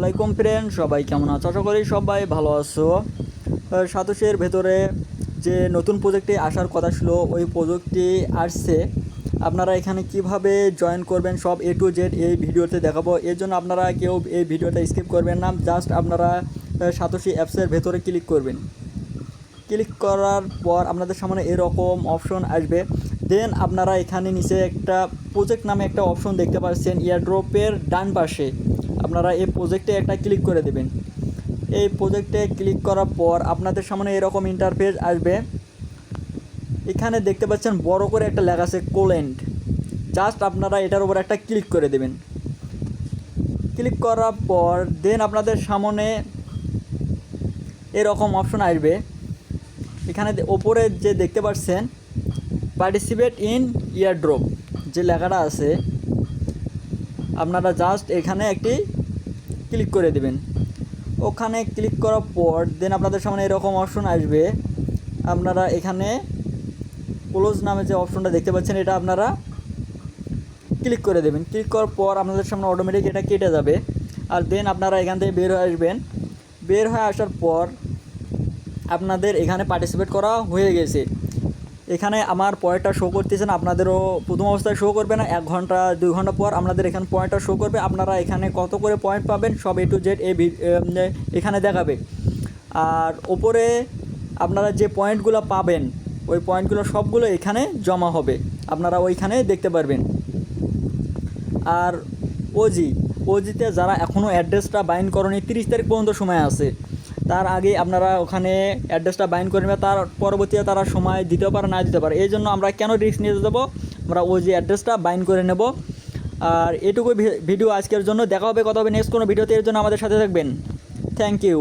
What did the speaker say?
ওয়ালাইকুম ফ্রেন্ড সবাই কেমন আছো? আশা করি সবাই ভালো আছো। সাতোশের ভেতরে যে নতুন প্রজেক্টে আসার কথা ছিল, ওই প্রজেক্টটি আসছে। আপনারা এখানে কীভাবে জয়েন করবেন, সব এ টু জেড এই ভিডিওতে দেখাবো। এর জন্য আপনারা কেউ এই ভিডিওটা স্কিপ করবেন না জাস্ট আপনারা সাতোশি অ্যাপসের ভেতরে ক্লিক করবেন। ক্লিক করার পর আপনাদের সামনে এরকম অপশন আসবে। দেন আপনারা এখানে নিচে একটা প্রজেক্ট নামে একটা অপশন দেখতে পাচ্ছেন এয়ারড্রপের ডান পাশে। আপনারা এই প্রজেক্টে একটা ক্লিক করে দেবেন। এই প্রজেক্টে ক্লিক করার পর আপনাদের সামনে এরকম ইন্টারফেস আসবে। এখানে দেখতে পাচ্ছেন বড় করে একটা লেখা আছে কোলেন্ট জাস্ট আপনারা এটার উপর একটা ক্লিক করে দেবেন। ক্লিক করার পর দেন আপনাদের সামনে এরকম অপশন আসবে। এখানে ওপরে যে দেখতে পাচ্ছেন পার্টিসিপেট ইন ইয়ারড্রপ যে লেখাটা আছে আপনারা জাস্ট এখানে একটি ক্লিক করে দেবেন। ওখানে ক্লিক করার পর দেন আপনাদের সামনে এরকম অপশন আসবে। আপনারা এখানে ক্লোজ নামে যে অপশনটা দেখতে পাচ্ছেন, এটা আপনারা ক্লিক করে দেবেন। ক্লিক করার পর আপনাদের সামনে অটোমেটিক এটা কেটে যাবে। আর দেন আপনারা এখান থেকে বের হয়ে আসবেন। বের হয়ে আসার পর আপনাদের এখানে পার্টিসিপেট করা হয়ে গেছে। এখানে আমার পয়েন্টটা শো করতেছে না আপনাদেরও প্রথম অবস্থায় শো করবে না, এক ঘণ্টা, দুই ঘণ্টা পর আপনাদের এখানে পয়েন্টটা শো করবে, আপনারা এখানে কত করে পয়েন্ট পাবেন সব এ টু জেড এই এখানে দেখাবে। আর ওপরে আপনারা যে পয়েন্টগুলো পাবেন, ওই পয়েন্টগুলো সবগুলো এখানে জমা হবে, আপনারা ওইখানে দেখতে পারবেন। আর ওজি ওজিতে যারা এখনও অ্যাড্রেসটা বাইন্ড করেনি, তিরিশ তারিখ পর্যন্ত সময় আছে। তার আগে আপনারা ওখানে অ্যাড্রেসটা বাইন করে নেবে, তার পরবর্তীতে তারা সময় দিতে পারে, না দিতে পারে। এই জন্য আমরা কেন রিস্ক নিয়ে দেবো আমরা ওই যে অ্যাড্রেসটা বাইন করে নেব। আর এটুকু ভিডিও আজকের জন্য। দেখা হবে, কথা হবে নেক্সট কোনো ভিডিওতে এর জন্য আমাদের সাথে থাকবেন। Thank you